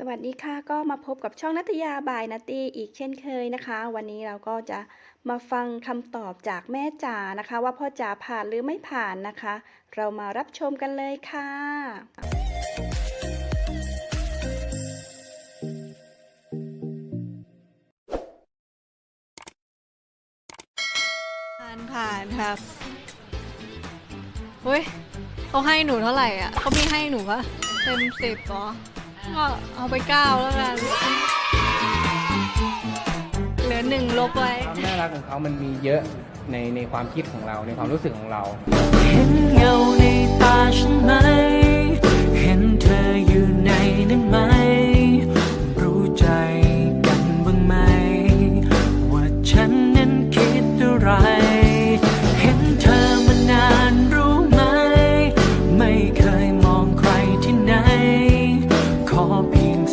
สวัสดีค่ะก็มาพบกับช่องนัตยาบายนัตตี้อีกเช่นเคยนะคะ วันนี้เราก็จะมาฟังคำตอบจากแม่จ๋านะคะ ว่าพ่อจ๋าผ่านหรือไม่ผ่านนะคะ เรามารับชมกันเลยค่ะ ผ่านผ่านครับเฮ้ยเขาให้หนูเท่าไหร่อะเขามีให้หนูปะเต็มสิบเหรอ ก็เอาไปเก้าแล้วกัน เหลือหนึ่งลบไว้ ความน่ารักของเขามันมีเยอะในในความคิดของเราในความรู้สึกของเรา เห็นเงา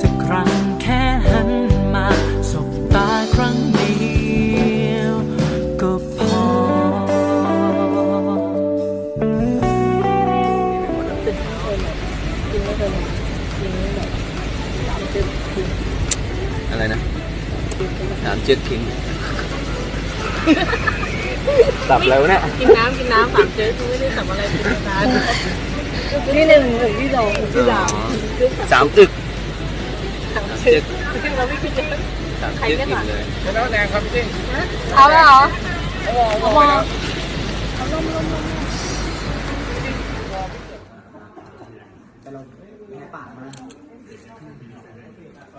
สักครั้งแค่หันมาสบตาครั้งเดียวก็พออะไรนะสามจึกทิ้งสับแล้วเนี่ยกินน้ำกินน้ำสามเจ๊คือไม่ได้ทำอะไรกินน้ำที่หนึ่งถึงที่สองถึงที่สาม สามตึก สามสามเจ๊จึกคือเราไม่คิดเลยสามจึกทิ้งเลยแล้วแรงครับพี่เอาแล้วเหรอเอามอง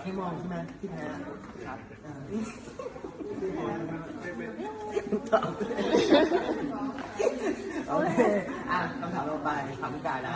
ให้มองใช่ไหมที่แพ้ครับตอบโอเคอะคำถามต่อไปถามพี่กายนะ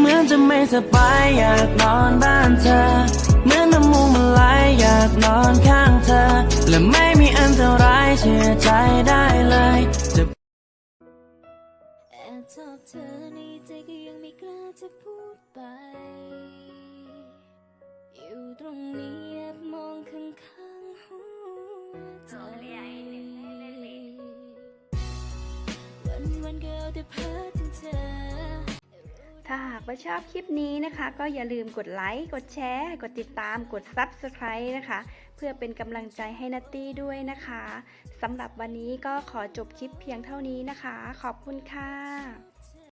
หมือนจะไม่สบายอยากนอนบ้านเธอ เหมือนน้ำมูกมันไหลอยากนอนข้างเธอ และไม่มีอันตรายเชื่อใจได้เลยจะแอบชอบเธอในใจก็ยังไม่กล้าจะพูดไป อยู่ตรงนี้แอบมองข้างข้างๆหัวใจวันวันๆก็เอาแต่เพ้อถึงเธอ ถ้าหากว่าชอบคลิปนี้นะคะ ก็อย่าลืมกดไลค์ กดแชร์ กดติดตาม กด Subscribe นะคะ เพื่อเป็นกำลังใจให้นัตตี้ด้วยนะคะสำหรับวันนี้ก็ขอจบคลิปเพียงเท่านี้นะคะ ขอบคุณค่ะ